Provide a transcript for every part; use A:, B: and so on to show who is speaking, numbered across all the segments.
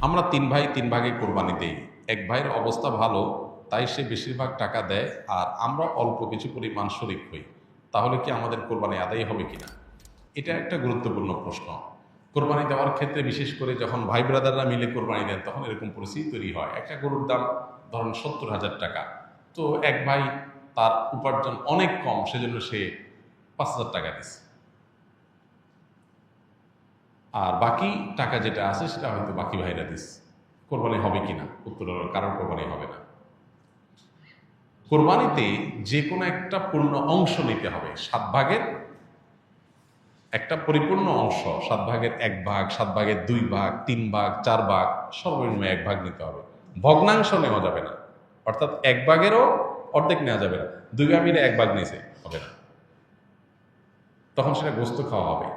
A: আমরা তিন ভাই তিন ভাগে কোরবানি দেই। এক ভাইয়ের অবস্থা ভালো, তাই সে বেশিরভাগ টাকা দেয় আর আমরা অল্প কিছু পরিমাণ শরিক হই। তাহলে কি আমাদের কোরবানি আদায় হবে কিনা? এটা একটা গুরুত্বপূর্ণ প্রশ্ন। কোরবানি দেওয়ার ক্ষেত্রে বিশেষ করে যখন ভাই ব্রাদাররা মিলে কোরবানি দেন, তখন এরকম পরিস্থিতি তৈরি হয়। একটা গরুর দাম ধরুন সত্তর হাজার টাকা। তো এক ভাই তার উপার্জন অনেক কম, সেজন্য সে পাঁচ হাজার টাকা দিচ্ছে আর বাকি টাকা যেটা আছে সেটা হয়তো বাকি ভাইরা দিস। কোরবানি হবে কিনা? উত্তর হলো কারোর কোরবানি হবে না। কোরবানিতে যে কোনো একটা পূর্ণ অংশ নিতে হবে। সাত ভাগের একটা পরিপূর্ণ অংশ, সাত ভাগের এক ভাগ, সাত ভাগের দুই ভাগ, তিন ভাগ, চার ভাগ, সর্বনিম্ন এক ভাগ নিতে হবে। ভগ্নাংশ নেওয়া যাবে না। অর্থাৎ এক ভাগেরও অর্ধেক নেওয়া যাবে না। দুই ভাগ মিলে এক ভাগ নিয়েছে, হবে না। তখন সেটা গোস্ত খাওয়া হবে।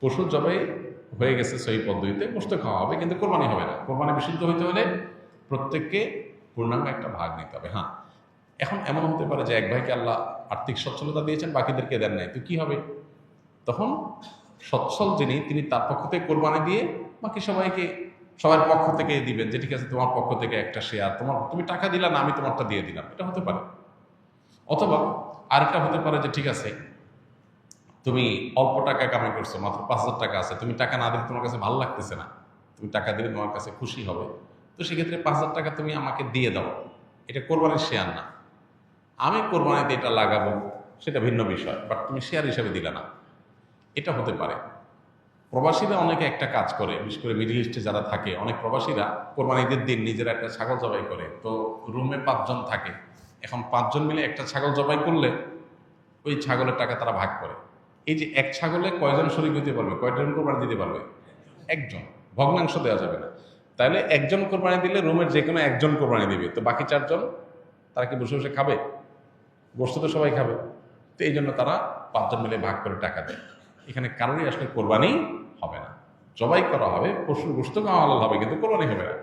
A: পশু জবাই হয়ে গেছে সেই পদ্ধতিতে গোস্ত খাওয়া হবে, কিন্তু কোরবানি হবে না। কোরবানি বিশুদ্ধ হইতে হলে প্রত্যেককে পূর্ণাঙ্গ একটা ভাগ নিতে হবে হ্যাঁ। এখন এমন হতে পারে যে এক ভাইকে আল্লাহ আর্থিক সচ্ছলতা দিয়েছেন, বাকিদেরকে দেন নাই, তো কি হবে? তখন সচ্ছল যিনি, তিনি তার পক্ষ থেকে কোরবানি দিয়ে বাকি সবাইকে, সবার পক্ষ থেকে দিবেন যে ঠিক আছে, তোমার পক্ষ থেকে একটা শেয়ার তোমার, তুমি টাকা দিলা না, আমি তোমারটা দিয়ে দিলাম। এটা হতে পারে। অথবা আরেকটা হতে পারে যে ঠিক আছে তুমি অল্প টাকা কামাই করছ, মাত্র পাঁচ হাজার টাকা আছে, তুমি টাকা না দিলে তোমার কাছে ভালো লাগতেছে না। তুমি টাকা দিলে তোমার কাছে খুশি হবে। তো সেক্ষেত্রে পাঁচ হাজার টাকা তুমি আমাকে দিয়ে দাও। এটা কোরবানির শেয়ার না। আমি কোরবানিতে এটা লাগাবো, সেটা ভিন্ন বিষয় বাট তুমি শেয়ার হিসাবে দিলে না। এটা হতে পারে। প্রবাসীরা অনেকে একটা কাজ করে, বিশেষ করে মিডিল ইস্টে যারা থাকে, অনেক প্রবাসীরা কোরবানিদের দিন নিজেরা একটা ছাগল জবাই করে। তো রুমে পাঁচজন থাকে। এখন পাঁচজন মিলে একটা ছাগল জবাই করলে ওই ছাগলের টাকা তারা ভাগ করে। এই যে এক ছাগলে কয়জন শরীর দিতে পারবে? কয়জন কোরবানি দিতে পারবে? একজন। ভগ্নাংশ দেওয়া যাবে না। তাহলে একজন কোরবানি দিলে রুমের যে কোনো একজন কোরবানি দিবে। তো বাকি চারজন, তারা কি বসে বসে খাবে? বসতে তো সবাই খাবে। তো এই জন্য তারা পাঁচজন মিলে ভাগ করে টাকা দেয়। এখানে কারোরই আসলে কোরবানি হবে না। জবাই করা হবে পশুর গোস্ত খাওয়া হবে, কিন্তু কোরবানি হবে না।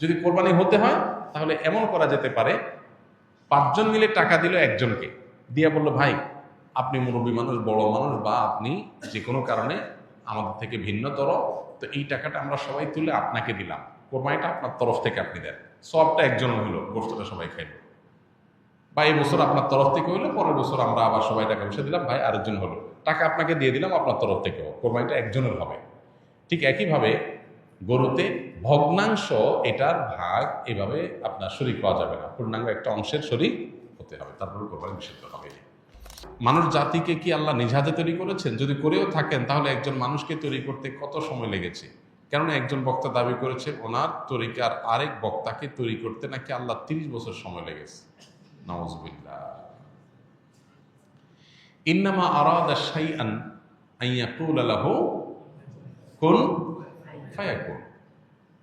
A: যদি কোরবানি হতে হয়, তাহলে এমন করা যেতে পারে, পাঁচজন মিলে টাকা দিল একজনকে। দিয়া বলল, ভাই আপনি মুরব্বী মানুষ, বড় মানুষ বা আপনি যে কোনো কারণে আমাদের থেকে ভিন্নতর, তো এই টাকাটা আমরা সবাই তুলে আপনাকে দিলাম। কোরবানিটা আপনার তরফ থেকে আপনি দেন। সবটা একজন হইল গোস্তটা সবাই খাইল। বা এই বছর আপনার তরফ থেকে হইল, পরের বছর আমরা আবার সবাই টাকা পয়সা দিলাম, ভাই আরেকজন হলো। টাকা আপনাকে দিয়ে দিলাম, আপনার তরফ থেকেও। কোরবানিটা একজনের হবে। ঠিক একইভাবে গরুতে ভগ্নাংশ এটার ভাগ এভাবে আপনার শরিক পাওয়া যাবে না। পূর্ণাঙ্গ একটা অংশের শরিক হতে হবে। তারপরে কোরবানি বিশুদ্ধ হবে। মানুষ জাতিকে কি আল্লাহ নিজ হাতে তৈরি করেছেন? যদি করেও থাকেন, তাহলে একজন মানুষকে তৈরি করতে কত সময় লেগেছে? কেননা একজন বক্তা দাবি করেছে, ওনার তরিকার আরেক বক্তাকে তৈরি করতে নাকি আল্লাহ তিরিশ বছর সময় লেগেছে। নওয়াজবিল্লাহ ইন্নামা আরাদা শাইআন আইয়াকুল লাহু কুন ফায়াকুন।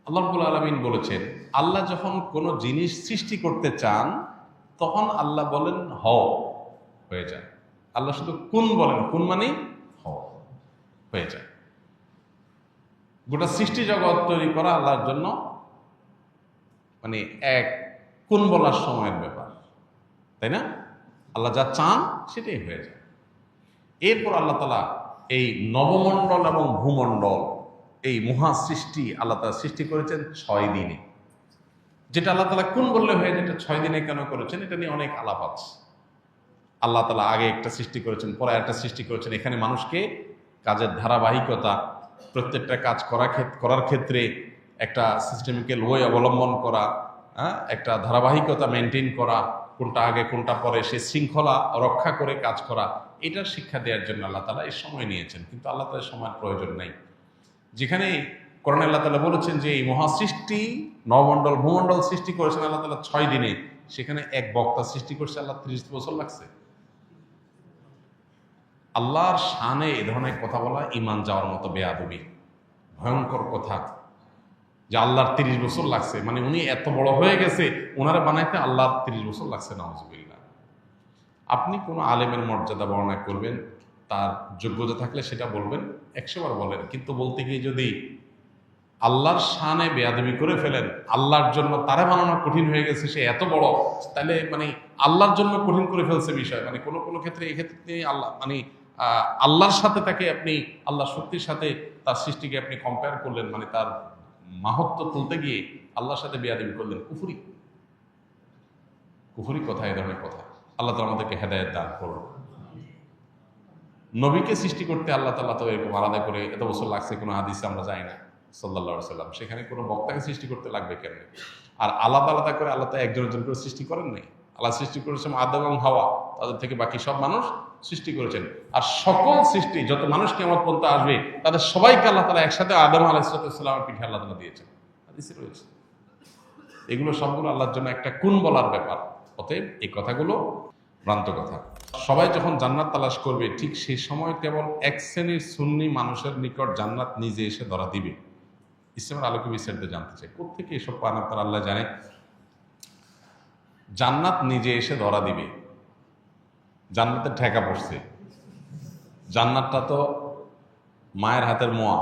A: আল্লাহ রাব্বুল আলামিন বলেছেন, আল্লাহ যখন কোনো জিনিস সৃষ্টি করতে চান, তখন আল্লাহ বলেন হ হয়ে যায় আল্লাহ শুধু কোন বলেন, কোন মানে হয়ে যায়। গোটা সৃষ্টি জগৎ তৈরি করা আল্লাহর জন্য মানে এক কোন বলার সময়ের ব্যাপার, তাই না? আল্লাহ যা চান সেটাই হয়ে যায়। এরপর আল্লাহ তালা এই নবমণ্ডল এবং ভূমণ্ডল, এই মহা সৃষ্টি আল্লাহ তালা সৃষ্টি করেছেন ছয় দিনে। যেটা আল্লাহ তালা কোন বললে হয়ে যায় যেটা ছয় দিনে কেন করেছেন, এটা নিয়ে অনেক আলাপ আছে। আল্লাহ তালা আগে একটা সৃষ্টি করেছেন, পরে একটা সৃষ্টি করেছেন। এখানে মানুষকে কাজের ধারাবাহিকতা, প্রত্যেকটা কাজ করা করার ক্ষেত্রে একটা সিস্টেমিক্যাল ওয়ে অবলম্বন করা হ্যাঁ একটা ধারাবাহিকতা মেনটেন করা, কোনটা আগে, কোনটা পরে, সে শৃঙ্খলা রক্ষা করে কাজ করা, এটা শিক্ষা দেওয়ার জন্য আল্লাহ তালা এই সময় নিয়েছেন। কিন্তু আল্লাহ তালা সময়ের প্রয়োজন নেই। যেখানে করোনা আল্লাহ তালা বলেছেন যে, এই মহাসৃষ্টি নবমণ্ডল, ভূমণ্ডল সৃষ্টি করেছেন আল্লাহ তালা ছয় দিনে। সেখানে এক বক্তা সৃষ্টি করছে আল্লাহ ত্রিশ বছর লাগছে। আল্লাহর শানে এ ধরনের কথা বলা ইমান যাওয়ার মতো বেয়াদবি। ভয়ঙ্কর কথা। যে আল্লাহর তিরিশ বছর লাগছে। মানে উনি এত বড় হয়ে গেছে ওনারা বানাইতে আল্লাহর তিরিশ বছর লাগছে নওয়াজবিল্লা আপনি কোনো আলেমের মর্যাদা বর্ণনা করবেন, তার যোগ্যতা থাকলে সেটা বলবেন একশোবার বলেন। কিন্তু বলতে গিয়ে যদি আল্লাহর শানে বেয়াদবি করে ফেলেন, আল্লাহর জন্য তারা বানানো কঠিন হয়ে গেছে, সে এত বড়, তাহলে মানে আল্লাহর জন্য কঠিন করে ফেলছে বিষয়। মানে কোনো কোনো ক্ষেত্রে, এক্ষেত্রে আল্লাহ মানে আল্লাহর সাথে তাকে আপনি আল্লাহ শক্তির সাথে তার সৃষ্টিকে আপনি কম্পেয়ার করলেন মানে তার মাহত্ব তুলতে গিয়ে আল্লাহর সাথে বিয়াদবি করলেন। কুফুরি। কুফুরি কথা, এ ধরনের কথা। আল্লাহ তালা আমাদেরকে হেদায়ত দান করুন। নবীকে সৃষ্টি করতে আল্লাহ তাল্লাহ তো এরকম আলাদা করে এত বছর লাগছে, কোনো হাদিসে আমরা যাই না সাল্লাহ সাল্লাম সেখানে কোনো বক্তাকে সৃষ্টি করতে লাগবে কেন আর আলাদা আলাদা করে আল্লাহ তো একজন একজন করে সৃষ্টি করেন নাই। আল্লাহ সৃষ্টি করেছেন আদম এবং হাওয়া, তাদের থেকে বাকি সব মানুষ সৃষ্টি করেছেন। আর সকল সৃষ্টি, যত মানুষ কেমন পর্যন্ত আসবে, তাদের সবাইকে আল্লাহ তালা একসাথে আদম আলাহিসাল্লামের পিঠে আল্লাহ তালা দিয়েছেন। রয়েছে। এগুলো সবগুলো আল্লাহর জন্য একটা কোন বলার ব্যাপার। অতএব এই কথাগুলো ভ্রান্ত কথা। সবাই যখন জান্নাত তালাশ করবে, ঠিক সেই সময় কেবল এক শ্রেণির সুন্নি মানুষের নিকট জান্নাত নিজে এসে ধরা দিবে। ইসলামের আলোকে বিস্তারিত জানতে চাই। কোথেকে এসব পান আপনার আল্লাহ জানে? জান্নাত নিজে এসে ধরা দিবে। জান্নাতের ঠেকা পড়ছে। জান্নাতটা তো মায়ের হাতের মোয়া।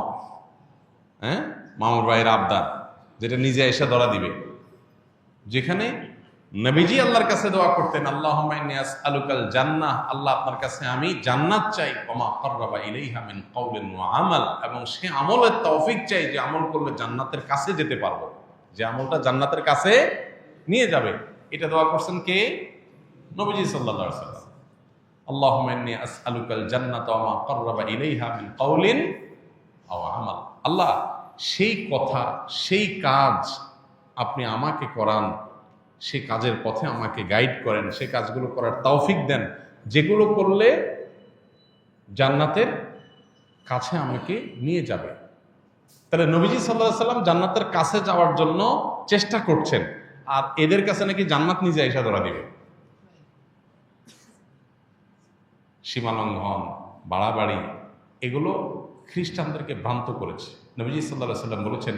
A: হ্যাঁ? মামুর ভাইয়ের আবদার, যেটা নিজে এসে ধরা দিবে। যেখানে নবীজি আল্লাহর কাছে দোয়া করতেন আল্লাহ আলুকাল জান্নাহ আল্লাহ আপনার কাছে, আমি জান্নাত চাই কমা ফররাবা ইলাইহা মিন কওলিন ওয়া আমাল এবং সে আমলের তৌফিক চাই যে আমল করলে জান্নাতের কাছে যেতে পারব। যে আমলটা জান্নাতের কাছে নিয়ে যাবে। এটা দোয়া করছেন কে? নবীজি আলাইহি সাল্লাম ইন্নী আসআলুকাল জান্নাতা ওয়া মা ক্বাররাবা ইলাইহা মিন কওলিন আও আমাল। আল্লাহ, সেই কথা, সেই কাজ আপনি আমাকে করান, সে কাজের পথে আমাকে গাইড করেন, সে কাজগুলো করার তৌফিক দেন, যেগুলো করলে জান্নাতের কাছে আমাকে নিয়ে যাবে। তাহলে নবীজি সাল্লাহ সাল্লাম জান্নাতের কাছে যাওয়ার জন্য চেষ্টা করছেন, আর এদের কাছে নাকি জান্নাত নিজে এসে ধরা দিবে। সীমালঙ্ঘন, বাড়াবাড়ি, এগুলো খ্রিস্টানদেরকে ভ্রান্ত করেছে। নবীজি সাল্লাহ সাল্লাম বলেছেন,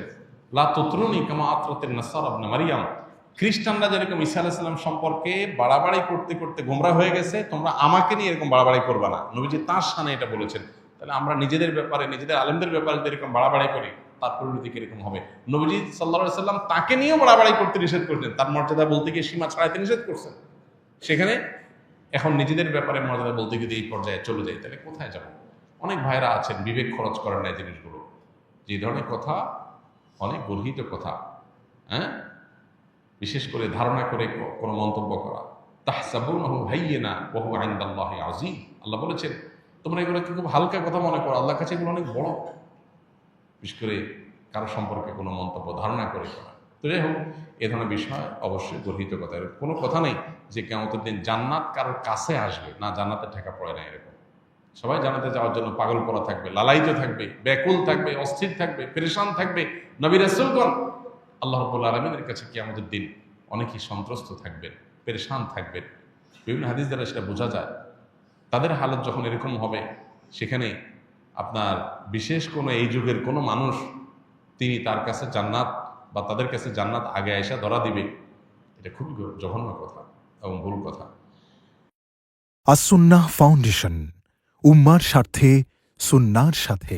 A: লা ততরুনি কামা আত্রতের নাসার আবনা মারিয়াম। খ্রিস্টানরা যেরকম ঈসা আলাইসাল্লাম সম্পর্কে বাড়াবাড়ি করতে করতে গোমরা হয়ে গেছে, তোমরা আমাকে নিয়ে এরকম বাড়াবাড়ি করবা না। নবীজি তার সামনে এটা বলেছেন। তাহলে আমরা নিজেদের ব্যাপারে, নিজেদের আলেমদের ব্যাপারে যদি এরকম বাড়াবাড়ি করি, তার পরিণতি কীরকম হবে? নবীজি সাল্লা সাল্লাম তাকে নিয়েও বাড়াবাড়ি করতে নিষেধ করছেন। তার মর্যাদা বলতে গিয়ে সীমা ছাড়াইতে নিষেধ করছেন। সেখানে এখন নিজেদের ব্যাপারে মর্যাদা বলতে গিয়ে এই পর্যায়ে চলে যায় তাহলে কোথায় যাব? অনেক ভাইরা আছেন, বিবেক খরচ করেন না এই জিনিসগুলো। যে ধরনের কথা, অনেক গর্হিত কথা হ্যাঁ? বিশেষ করে ধারণা করে কোনো মন্তব্য করা। তাহসাবুনাহু হাইয়িনা ওয়া হুয়া ইনদাল্লাহি আযীম। আল্লাহ বলেছেন, তোমরা এগুলোকে খুব হালকা কথা মনে করো? আল্লাহর কাছে এগুলো অনেক বড়। বিশেষ করে কারও সম্পর্কে কোনো মন্তব্য, ধারণা করে করা। তো যাই হোক, এ ধরনের বিষয় অবশ্যই গর্হিত কথা। এর কোনো কথা নেই যে কেমতের দিন জান্নাত কারোর কাছে আসবে, না জান্নাতের ঠেকা পড়ে না এরকম। সবাই জানাতে যাওয়ার জন্য পাগল করা থাকবে, লালায়িত থাকবে, ব্যাকুল থাকবে, অস্থির থাকবে, পেরেশান থাকবে। নবী রাসূলগণ, আল্লাহ রব্বুল আলমিনের কাছে কি আমাদের দিন অনেকেই সন্ত্রস্ত থাকবেন, পেরেশান থাকবেন। বিভিন্ন হাদিস দ্বারা সেটা বোঝা যায়। তাদের হালত যখন এরকম হবে, সেখানে আপনার বিশেষ কোনো এই যুগের কোনো মানুষ, তিনি তার কাছে জান্নাত বা তাদের কাছে জান্নাত আগে আয়সা ধরা দিবে, এটা খুবই জঘন্য কথা এবং ভুল কথা।
B: আসুন্না ফাউন্ডেশন, উম্মার স্বার্থে, সুন্নার সাথে।